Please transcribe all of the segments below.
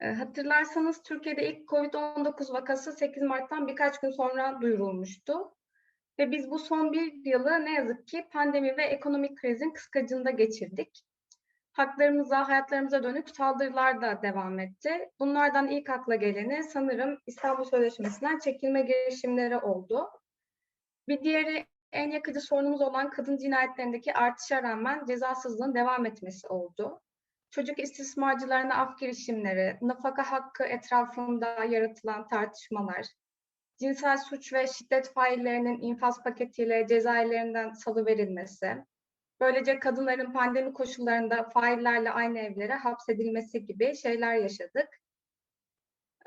E, hatırlarsanız Türkiye'de ilk COVID-19 vakası 8 Mart'tan birkaç gün sonra duyurulmuştu. Ve biz bu son bir yılı ne yazık ki pandemi ve ekonomik krizin kıskacında geçirdik. Haklarımıza, hayatlarımıza dönük saldırılar da devam etti. Bunlardan ilk akla geleni sanırım İstanbul Sözleşmesi'nden çekilme girişimleri oldu. Bir diğeri en yakıcı sorunumuz olan kadın cinayetlerindeki artışa rağmen cezasızlığın devam etmesi oldu. Çocuk istismarcılarına af girişimleri, nafaka hakkı etrafında yaratılan tartışmalar, cinsel suç ve şiddet faillerinin infaz paketiyle cezaevlerinden salıverilmesi, böylece kadınların pandemi koşullarında faillerle aynı evlere hapsedilmesi gibi şeyler yaşadık.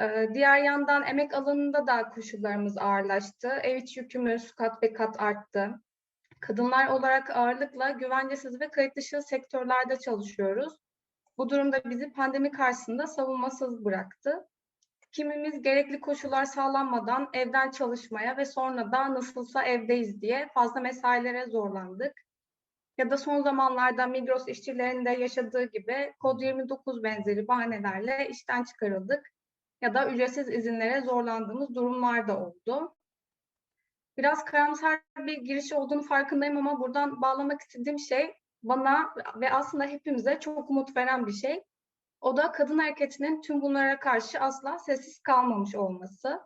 Ee, diğer yandan emek alanında da koşullarımız ağırlaştı. Ev içi yükümüz kat ve kat arttı. Kadınlar olarak ağırlıkla güvencesiz ve kayıt dışı sektörlerde çalışıyoruz. Bu durumda bizi pandemi karşısında savunmasız bıraktı. Kimimiz gerekli koşullar sağlanmadan evden çalışmaya ve sonra da nasılsa evdeyiz diye fazla mesailere zorlandık. Ya da son zamanlarda Migros işçilerinde yaşadığı gibi kod 29 benzeri bahanelerle işten çıkarıldık ya da ücretsiz izinlere zorlandığımız durumlar da oldu. Biraz karamsar bir giriş olduğunu farkındayım ama buradan bağlamak istediğim şey bana ve aslında hepimize çok umut veren bir şey. O da kadın hareketinin tüm bunlara karşı asla sessiz kalmamış olması.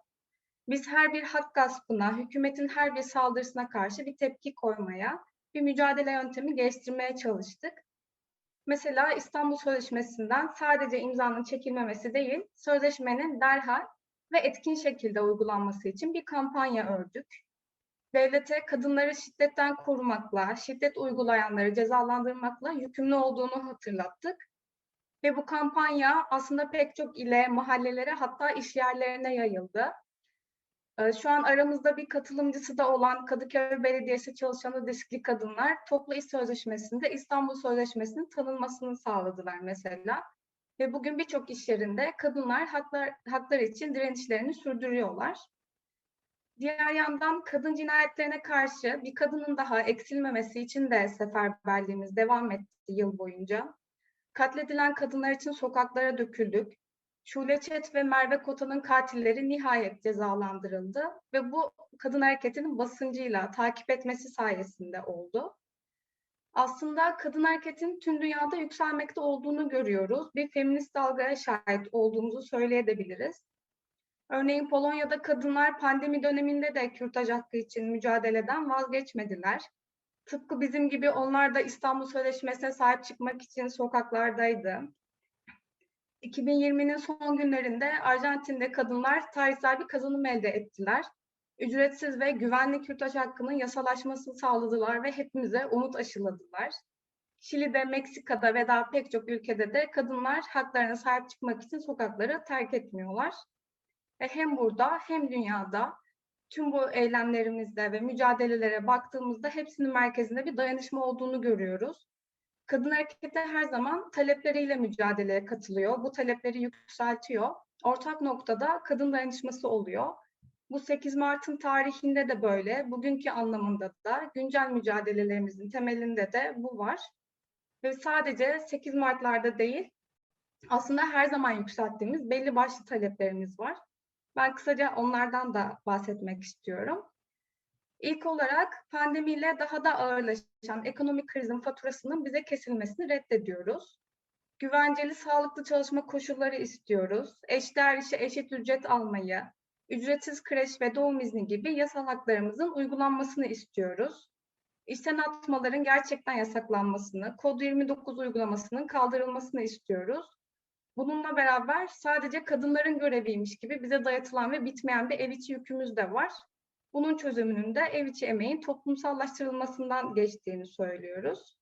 Biz her bir hak gaspına, hükümetin her bir saldırısına karşı bir tepki koymaya, bir mücadele yöntemi geliştirmeye çalıştık. Mesela İstanbul Sözleşmesi'nden sadece imzanın çekilmemesi değil, sözleşmenin derhal ve etkin şekilde uygulanması için bir kampanya ördük. Devlete kadınları şiddetten korumakla, şiddet uygulayanları cezalandırmakla yükümlü olduğunu hatırlattık. Ve bu kampanya aslında pek çok ile, mahallelere hatta iş yerlerine yayıldı. Ee, şu an aramızda bir katılımcısı da olan Kadıköy Belediyesi çalışanı diskli kadınlar toplu iş sözleşmesinde İstanbul Sözleşmesi'nin tanınmasını sağladılar mesela. Ve bugün birçok iş yerinde kadınlar haklar, haklar için direnişlerini sürdürüyorlar. Diğer yandan kadın cinayetlerine karşı bir kadının daha eksilmemesi için de seferberliğimiz devam etti yıl boyunca. Katledilen kadınlar için sokaklara döküldük. Şule Çet ve Merve Kota'nın katilleri nihayet cezalandırıldı ve bu kadın hareketinin basıncıyla takip etmesi sayesinde oldu. Aslında kadın hareketin tüm dünyada yükselmekte olduğunu görüyoruz. Bir feminist dalgaya şahit olduğumuzu söyleyebiliriz. Örneğin Polonya'da kadınlar pandemi döneminde de kürtaj hakkı için mücadeleden vazgeçmediler. Tıpkı bizim gibi onlar da İstanbul Sözleşmesi'ne sahip çıkmak için sokaklardaydı. 2020'nin son günlerinde Arjantin'de kadınlar tarihsel bir kazanım elde ettiler. Ücretsiz ve güvenli kürtaj hakkının yasalaşmasını sağladılar ve hepimize umut aşıladılar. Şili'de, Meksika'da ve daha pek çok ülkede de kadınlar haklarına sahip çıkmak için sokakları terk etmiyorlar. Ve hem burada hem dünyada tüm bu eylemlerimizde ve mücadelelere baktığımızda hepsinin merkezinde bir dayanışma olduğunu görüyoruz. Kadın hareketi her zaman talepleriyle mücadeleye katılıyor. Bu talepleri yükseltiyor. Ortak noktada kadın dayanışması oluyor. Bu 8 Mart'ın tarihinde de böyle, bugünkü anlamında da güncel mücadelelerimizin temelinde de bu var. Ve sadece 8 Mart'larda değil, aslında her zaman yükselttiğimiz belli başlı taleplerimiz var. Ben kısaca onlardan da bahsetmek istiyorum. İlk olarak pandemiyle daha da ağırlaşan ekonomik krizin faturasının bize kesilmesini reddediyoruz. Güvenceli, sağlıklı çalışma koşulları istiyoruz. Eşdeğer işe eşit ücret almayı, ücretsiz kreş ve doğum izni gibi yasal haklarımızın uygulanmasını istiyoruz. İşten atmaların gerçekten yasaklanmasını, Kod 29 uygulamasının kaldırılmasını istiyoruz. Bununla beraber sadece kadınların göreviymiş gibi bize dayatılan ve bitmeyen bir ev içi yükümüz de var. Bunun çözümünün de ev içi emeğin toplumsallaştırılmasından geçtiğini söylüyoruz.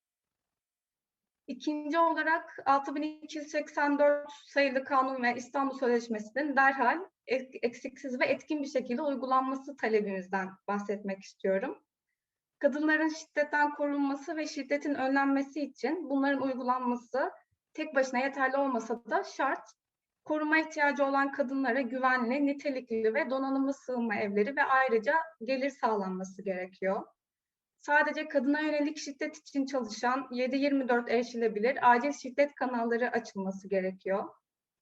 İkinci olarak 6284 sayılı kanun ve İstanbul Sözleşmesi'nin derhal eksiksiz ve etkin bir şekilde uygulanması talebimizden bahsetmek istiyorum. Kadınların şiddetten korunması ve şiddetin önlenmesi için bunların uygulanması tek başına yeterli olmasa da şart. Koruma ihtiyacı olan kadınlara güvenli, nitelikli ve donanımlı sığınma evleri ve ayrıca gelir sağlanması gerekiyor. Sadece kadına yönelik şiddet için çalışan 7-24 erişilebilir acil şiddet kanalları açılması gerekiyor.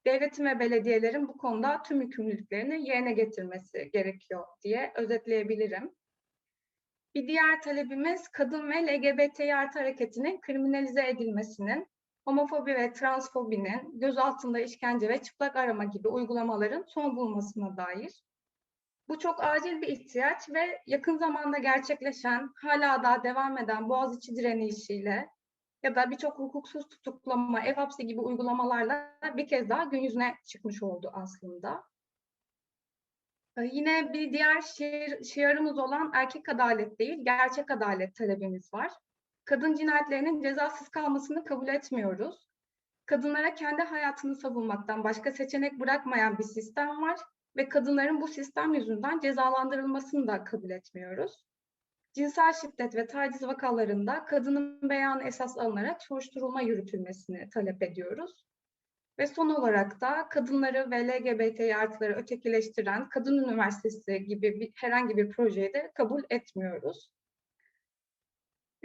devletin ve belediyelerin bu konuda tüm yükümlülüklerini yerine getirmesi gerekiyor diye özetleyebilirim. Bir diğer talebimiz kadın ve LGBTİ artı hareketinin kriminalize edilmesinin, homofobi ve transfobinin, gözaltında işkence ve çıplak arama gibi uygulamaların son bulmasına dair. Bu çok acil bir ihtiyaç ve yakın zamanda gerçekleşen, hala daha devam eden Boğaziçi direnişiyle ya da birçok hukuksuz tutuklama, ev hapsi gibi uygulamalarla bir kez daha gün yüzüne çıkmış oldu aslında. Ee, Yine bir diğer şiir, şiarımız olan erkek adalet değil, gerçek adalet talebimiz var. Kadın cinayetlerinin cezasız kalmasını kabul etmiyoruz. Kadınlara kendi hayatını savunmaktan başka seçenek bırakmayan bir sistem var ve kadınların bu sistem yüzünden cezalandırılmasını da kabul etmiyoruz. Cinsel şiddet ve taciz vakalarında kadının beyanı esas alınarak soruşturulma yürütülmesini talep ediyoruz. Ve son olarak da kadınları ve LGBT artıları ötekileştiren Kadın Üniversitesi gibi bir, herhangi bir projeyi de kabul etmiyoruz.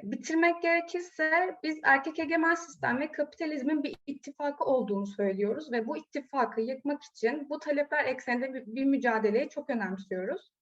Bitirmek gerekirse biz erkek egemen sistem ve kapitalizmin bir ittifakı olduğunu söylüyoruz ve bu ittifakı yıkmak için bu talepler ekseninde bir, bir mücadeleyi çok önemsiyoruz.